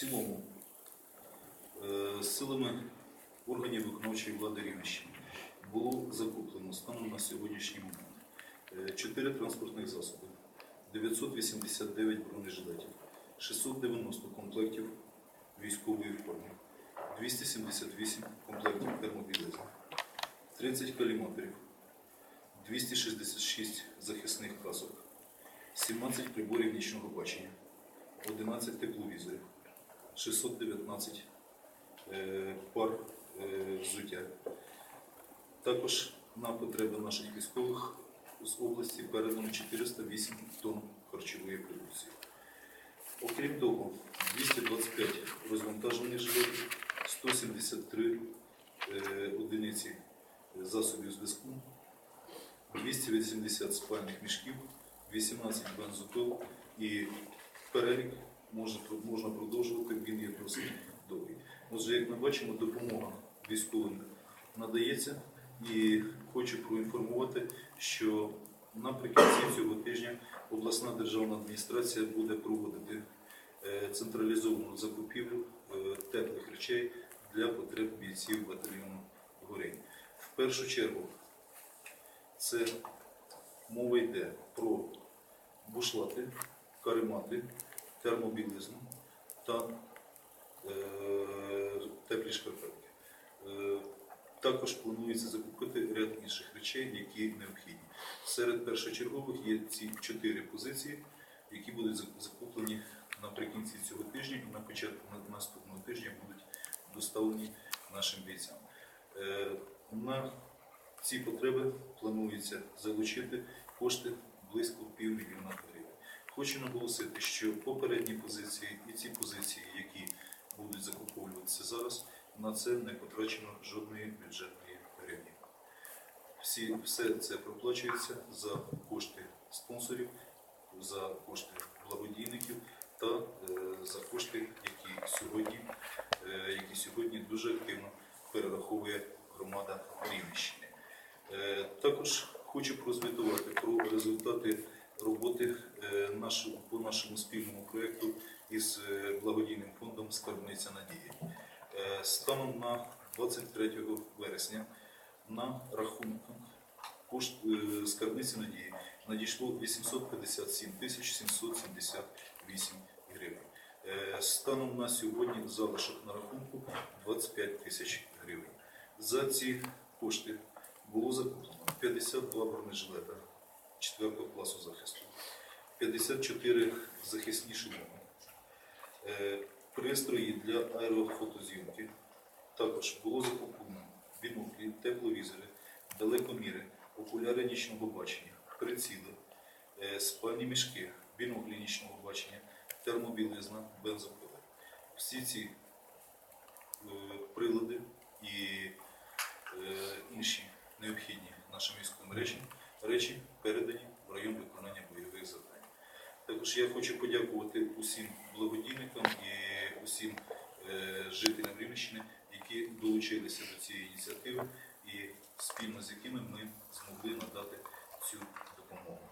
цілому е, силами органів виконавчої влади Рівненщини було закуплено станом на сьогоднішній момент е, 4 транспортних засоби, 989 бронежилетів, 690 комплектів військової форми, 278 комплектів термобілизни, 30 каліматорів, 266 захисних касок, 17 приборів нічного бачення, 11 тепловізорів, 619 е, пар е, взуття. Також на потреби наших військових з області передано 408 тонн харчової продукції. Окрім того, 225 розвантажених жилетів, 173 е, одиниці засобів зв'язку, 280 спальних мішків, 18 бензопил і перелік можна, можна продовжувати, він є досить довгий. Отже, як ми бачимо, допомога військовим надається і хочу проінформувати, що наприкінці цього тижня обласна державна адміністрація буде проводити е, централізовану закупівлю е, теплих речей для потреб бійців батальйону Горень. В першу чергу це мова йде про бушлати, каремати, термобілизну та е, теплі шкарпетки. Е, також планується закупити ряд інших речей, які необхідні. Серед першочергових є ці чотири позиції, які будуть закуплені наприкінці цього тижня і на початку наступного тижня будуть доставлені нашим бійцям. Е, На ці потреби планується залучити кошти близько півмільйона гривень. Хочу наголосити, що попередні позиції і ці позиції, які будуть закуповуватися зараз, на це не потрачено жодної бюджетної гривні. Всі, все це проплачується за кошти спонсорів, за кошти благодійників та е, за кошти, які сьогодні, е, які сьогодні дуже активно перераховує громада Рівненщини. Е, Також хочу прозвітувати про результати роботи е, по нашому спільному проєкту із е, благодійним фондом Скарбниця Надії. Е, Станом на 23 вересня на рахунок кошт е, скарбниці надії надійшло 857 тисяч 778 гривень. Станом на сьогодні залишок на рахунку 25 тисяч гривень. За ці кошти було закуплено 52 бронежилета 4 класу захисту, 54 захисні шоломи, е, пристрої для аерофотозйомки. Також було закуплено біноклі, тепловізори, далекоміри, окуляри нічного бачення, приціли, е, спальні мішки, біноклі нічного бачення, термобілизна, бензопили. Всі ці е, прилади і Також я хочу подякувати усім благодійникам і усім е, жителям Рівненщини, які долучилися до цієї ініціативи і спільно з якими ми змогли надати цю допомогу.